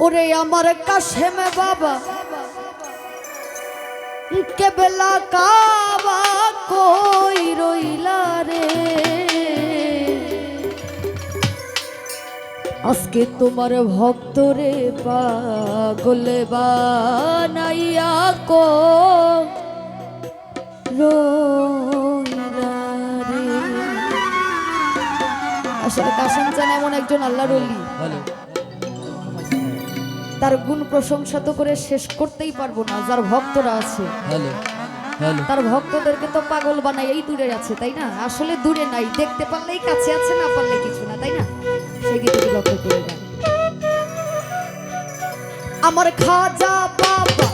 ওরে আমার কাশেম বাবা, কেবেলা কাবা কই রইলা রে? আজকে তোমার ভক্ত রে পাগল বানাইয়া কো আসলে কাশেম চান এমন একজন আল্লাহর অলি হ্যালো তার গুণ প্রশংসা তো করে শেষ করতেই পারব না যার ভক্তরা আছে। তার ভক্তদেরকে তো পাগল বানাই এই দূরে আছে তাই না? আসলে দূরে নাই দেখতে পারলেই কাছে আছে না পারলে কিছু না তাই না? সেই লক্ষ্য করে আমার খাজা বাবা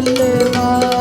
ভোলে না